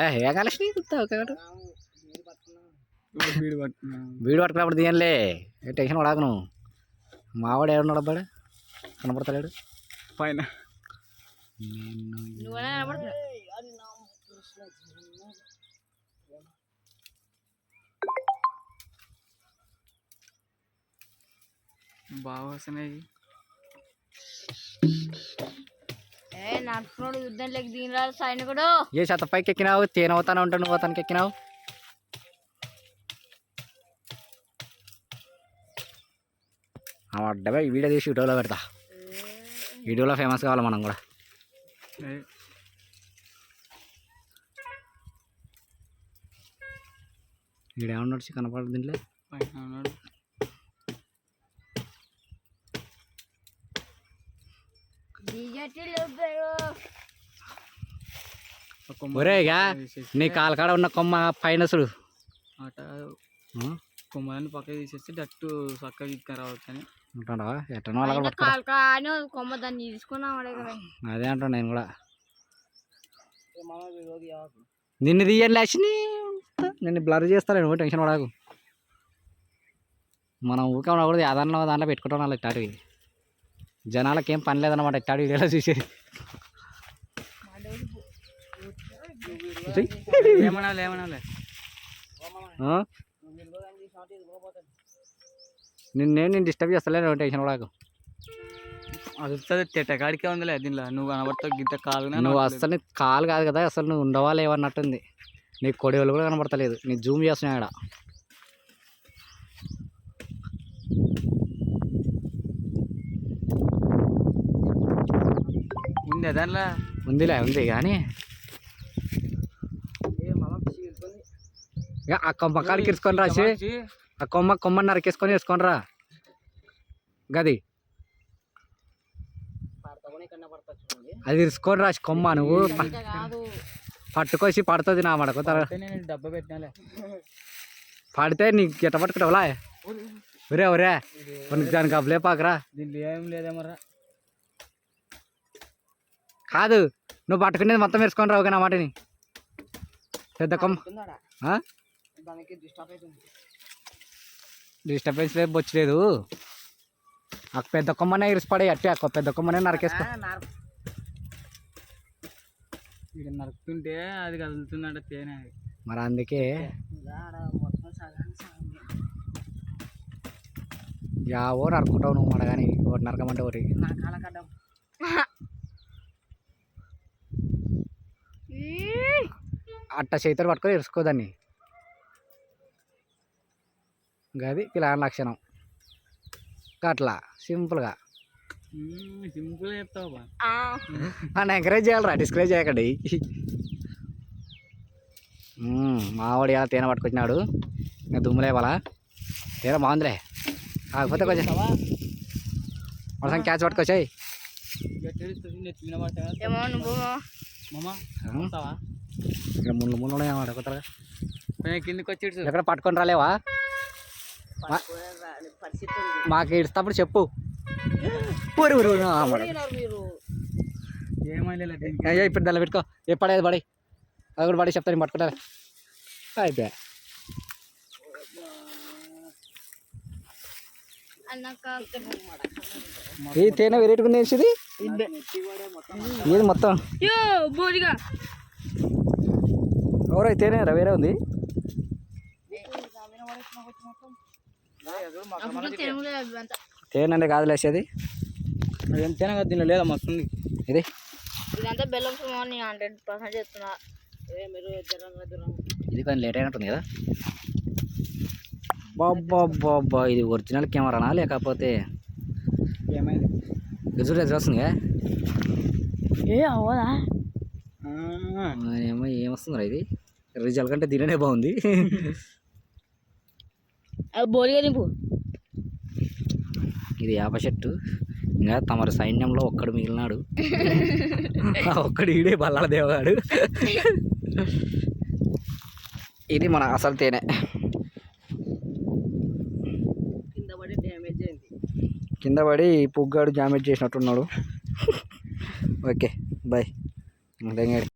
ఏ ఏం కలిసి ఒకటి వీడు పట్టుకున్నా. వీడు పట్టుకున్నప్పుడు తీయనులే. ఏ టెన్షన్ పడాకు నువ్వు. మావాడు ఏడున్నాడు అబ్బాడు? కనపడతలేడు? పైన. బాగా వస్తున్నాయి. నడుపునోడు యుద్ధంలోకి దిగిరాడు సైనికుడు ఏ శాత పైకి ఎక్కినావు తేనె అవుతానే ఉంటావు నువ్వు అతనికి ఎక్కినావు? అడ్డమే వీడియో తీసి వీడియోలో పెడతా. వీడియోలో ఫేమస్ కావాలి మనం కూడా. ఏ, వీడేమన్నా కనపడదు దీంట్లో? ఒరేగా నీ కాలు కాడ ఉన్న కొమ్మ పైన చూడు అట? కొమ్మలని పక్కకి తీసేసి డట్టు చక్కగా ఇక్క రావచ్చు అని ఎట్టనో అలా కొమ్మ దాన్ని తీసుకున్నాం అదే అంటాను నేను కూడా. నిన్ను తీయండి లేచి నిన్ను బ్లర్ చేస్తాను నువ్వు టెన్షన్ పడకు. మనం ఊరికే ఉండకూడదు ఏదన్నా దాంట్లో పెట్టుకుంటాం వాళ్ళు ఇట్టాడివి జనాలకి ఏం పని లేదన్నమాట ఇట్టాడు వీడియోలో చూసేది? నిన్నేం నేను డిస్టర్బ్ చేస్తలేను టెన్షన్ పడకు. అది వస్తుంది తెట్టకాడికే ఉందిలే దీనిలో. నువ్వు కనబడతావు గింత కాలు నువ్వు అసలు కాలు కాదు కదా అసలు నువ్వు ఉండవా లేవన్నట్టుంది నీ కొడవలు కూడా కనపడతలేదు నీ జూమ్ చేస్తున్నాయి ఆడ. ఉంది దానిలో? ఉందిలే ఉంది కానీ ఆ కొమ్మ కాడికి ఇరుసుకొని రాసి ఆ కొమ్మ కొమ్మ నరికేసుకొని వేసుకొని రా. గది. అది ఇరుసుకొని రాసి కొమ్మ నువ్వు. ప- అంతే కాదు. పట్టుకొచ్చి పడుతుంది నా మడకు డబ్బా పడితే నీకు ఎట్ట పట్టుకుంటావులా ఒరే ఒరే దానికి అబ్బలే పాకరా. దీంట్లో ఏం లేదేమరా కాదు. నువ్వు పట్టుకునేది మొత్తం వేసుకొని రావు కానీ ఆ మాటని. పెద్ద కొమ్మ? డిస్టర్బెన్స్ లేదు బొచ్చలేదు. ఆ పెద్ద కొమ్మనే ఇరిసిపడే అట్టే ఆ పెద్ద కొమ్మనే నరికేసుకో. ఇక నరుకుతుంటే అది కదులుతుందంట తేనె మరి అందుకే యావో నరుకుంటావు నువ్వు మన కానీ ఒకటి నరకమంటే ఒకటి. అట్ట చేతులు పట్టుకొని ఇరుసుకోదాన్ని గది పిల్లల లక్షణం. అట్లా సింపుల్గా. సింపుల్ చెప్తావు బా. ఆ, నన్ను ఎంకరేజ్ చేయాలరా డిస్కరేజ్ చేయకండి. మావాడు ఇలా తేనె పట్టుకొచ్చినాడు. ఇంకా దుమ్ములేవాలా తేనె బాగుందిలే. కాకపోతే కొంచెం మొత్తం క్యాచ్ పట్టుకొచ్చాయి. ఏమో నువ్వు. ఇక్కడ ముళ్ళు ముళ్ళు ఉన్నాయి అన్నమాట కొత్తగా. కిందికి వచ్చి. ఎక్కడ పట్టుకొని రాలేవా? మాకు ఇడిస్తప్పుడు చెప్పు. ఊరు ఊరు. అయ్యో ఇప్పుడు దాన్ని పెట్టుకో. ఏ పడేది పడి అది కూడా పడి చెప్తాను పట్టుకుంటారా అయిపోయా. ఈ తేనె వెరైటీ ఉంది ఇది? ఏది మొత్తం? యో బోడిగా ఎవరో ఈ తేనె రా వేరే ఉంది. తేనె అంటే కాదు లేసేది అది. ఎంతైనా కదా దీనిలో లేదా మస్తు ఉంది. ఇది. ఇదంతా బెల్లం సుమారు హండ్రెడ్ పర్సెంట్ చెప్తున్నా. ఇది కొంచెం లేట్ అయినట్టుంది కదా. బాబ్బా ఇది ఒరిజినల్ కెమెరానా లేకపోతే? ఏమైంది? గజుడు ఏ ఆ, ఏమో ఏమొస్తుందిరా ఇది? రిజల్ట్ కంటే దీనినే బాగుంది. బోడిగా నింపు ఇది యాప చెట్టు ఇంకా తమరి సైన్యంలో ఒక్కడు మిగిలినాడు. ఒక్కడు ఈడే బల్లాల దేవగాడు. ఇది మన అసలు తేనె. కింద పడి పుగ్గాడు డ్యామేజ్ చేసినట్టున్నాడు. Okay bye